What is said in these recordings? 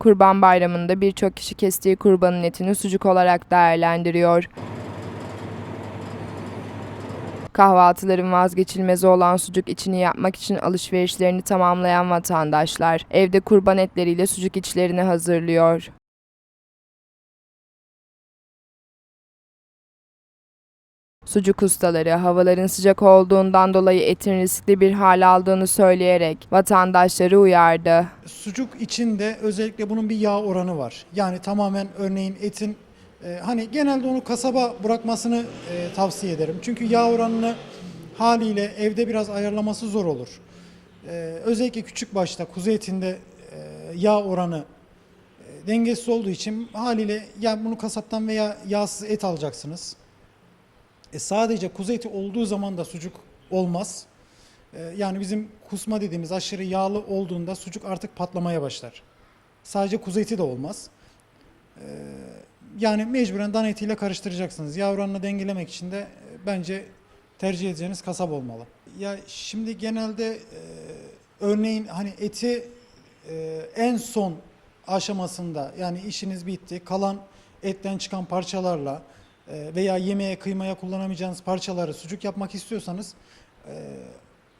Kurban Bayramı'nda birçok kişi kestiği kurbanın etini sucuk olarak değerlendiriyor. Kahvaltıların vazgeçilmezi olan sucuk içini yapmak için alışverişlerini tamamlayan vatandaşlar evde kurban etleriyle sucuk içlerini hazırlıyor. Sucuk ustaları havaların sıcak olduğundan dolayı etin riskli bir hal aldığını söyleyerek vatandaşları uyardı. Sucuk içinde özellikle bunun bir yağ oranı var. Yani tamamen örneğin etin e, hani genelde onu kasaba bırakmasını e, tavsiye ederim. Çünkü yağ oranını haliyle evde biraz ayarlaması zor olur. E, özellikle küçük başta kuzu etinde e, yağ oranı e, dengesiz olduğu için haliyle yani bunu kasaptan veya yağsız et alacaksınız. E, sadece kuzu eti olduğu zaman da sucuk olmaz. Ee, Yani bizim kusma dediğimiz aşırı yağlı olduğunda sucuk artık patlamaya başlar. Sadece kuzu eti de olmaz. Ee, Yani mecburen dana etiyle karıştıracaksınız. Yağ oranını dengelemek için de e, bence tercih edeceğiniz kasap olmalı. Ya şimdi genelde e, örneğin hani eti e, en son aşamasında yani işiniz bitti kalan etten çıkan parçalarla e, veya yemeğe kıymaya kullanamayacağınız parçaları sucuk yapmak istiyorsanız e,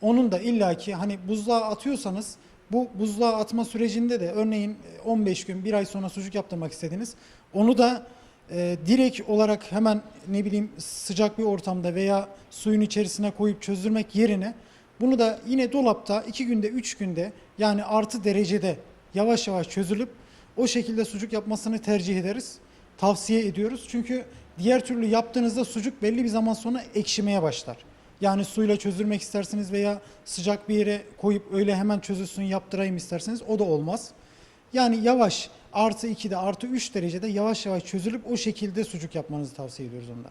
onun da illaki hani buzluğa atıyorsanız bu buzluğa atma sürecinde de örneğin 15 gün bir ay sonra sucuk yaptırmak istediniz. Onu da e, direkt olarak hemen ne bileyim sıcak bir ortamda veya suyun içerisine koyup çözdürmek yerine bunu da yine dolapta 2 günde 3 günde yani artı derecede yavaş yavaş çözülüp o şekilde sucuk yapmasını tercih ederiz. Tavsiye ediyoruz. Çünkü diğer türlü yaptığınızda sucuk belli bir zaman sonra ekşimeye başlar. Yani suyla çözülmek isterseniz veya sıcak bir yere koyup öyle hemen çözülsün yaptırayım isterseniz o da olmaz. Yani yavaş artı 2'de artı 3 derecede yavaş yavaş çözülüp o şekilde sucuk yapmanızı tavsiye ediyoruz onda.